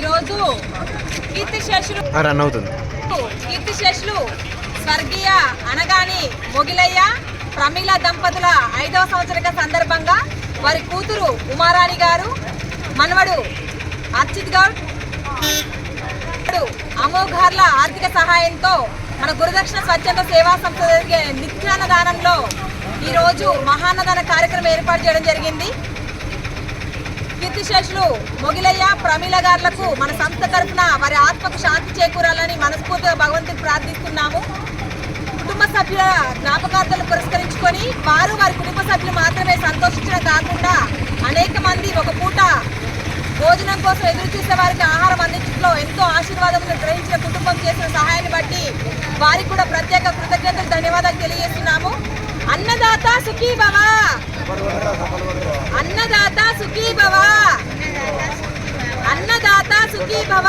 ఈరోజు కీర్తిశేషులు రన్ అవుతుంది. కీర్తిశేషులు స్వర్గీయ అనగాని మొగిలయ్య ప్రమీల దంపతుల ఐదవ సంవత్సరిక సందర్భంగా వారి కూతురు ఉమారాణి గారు మనవడు అర్చిత్ గౌడ్ అమోఘార్ల ఆర్థిక సహాయంతో మన గురుదక్షిణ స్వచ్ఛంద సేవా సంస్థ జరిగే నిత్యాన్నదానంలో ఈరోజు మహాన్నదాన కార్యక్రమం ఏర్పాటు చేయడం జరిగింది. కీర్తిశేషులు మొగిలయ్య ప్రమీల గారులకు మన సంస్థ తరఫున వారి ఆత్మకు శాంతి చేకూరాలని మనస్ఫూర్తిగా భగవంతుని ప్రార్థిస్తున్నాము. కుటుంబ సభ్యుల జ్ఞాపకార్థాలు పురస్కరించుకొని వారు వారి కుటుంబ సభ్యులు మాత్రమే సంతోషించడం కాకుండా అనేక మంది ఒక పూట భోజనం కోసం ఎదురు చూసే వారికి ఆహారం అందించడంలో ఎంతో ఆశీర్వాదములు గ్రహించిన కుటుంబం చేసిన సహాయాన్ని బట్టి వారికి కూడా ప్రత్యేక కృతజ్ఞతలు ధన్యవాదాలు తెలియజేస్తున్నాము. అన్నదాత సుఖీ బాబా అన్న సుఖీ భవ అన్నదాత సుఖీ భవ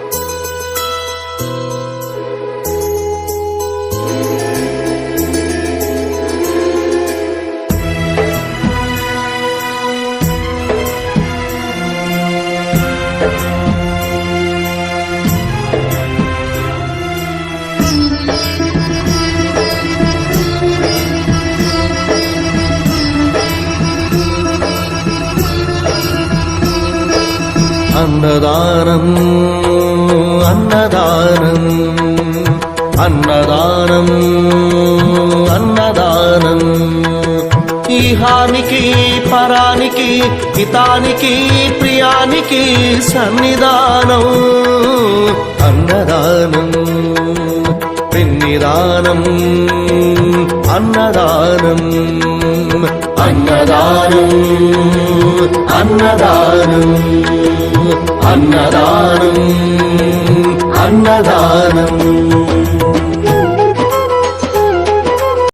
అన్నదానం అన్నదానం అన్నదానం అన్నదానం. ఈహానికి పరానికి హితానికి ప్రియానికి సన్నిధానం అన్నదానం పిన్నిదానం అన్నదానం అన్నదానం అన్నదానం అన్నదానం అన్నదానం